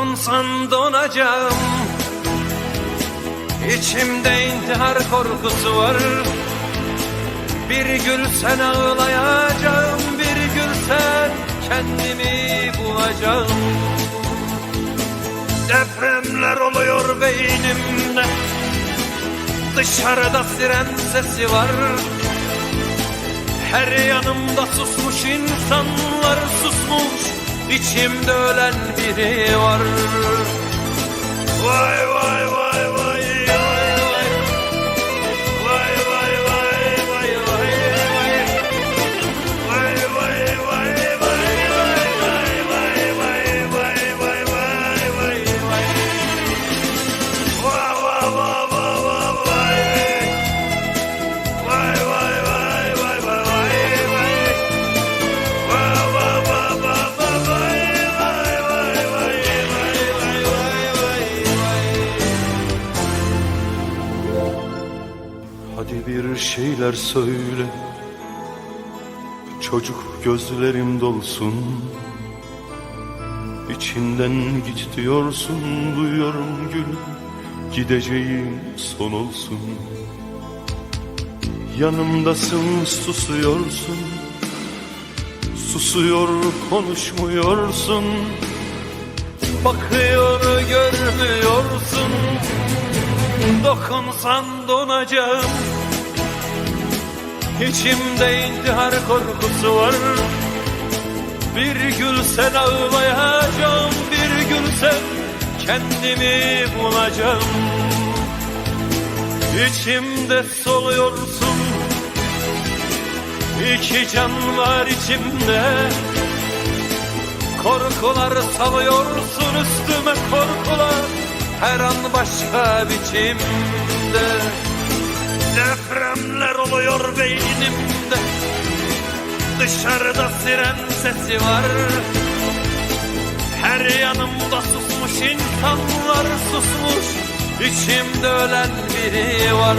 Dokunsan donacağım. İçimde intihar korkusu var. Bir gül sen ağlayacağım Bir gül sen kendimi bulacağım. Depremler oluyor beynimde. Dışarıda siren sesi var. Her yanımda susmuş insanlar susmuş İçimde ölen biri var. Vay vay vay Hadi bir şeyler söyle. Çocuk gözlerim dolsun. İçinden git diyorsun Duyuyorum gülüm Gideceğim son olsun. Yanımdasın susuyorsun. Susuyor konuşmuyorsun. Bakıyor görmüyorsun Dokunsan donacağım. İçimde intihar korkusu var. Bir gül sen ağlayacağım Bir gül sen kendimi bulacağım. İçimde soluyorsun. İki can var içimde. Korkular salıyorsun üstüme korkular Her an başka biçimde. Depremler oluyor beynimde. Dışarıda siren sesi var. Her yanımda susmuş insanlar susmuş. İçimde ölen biri var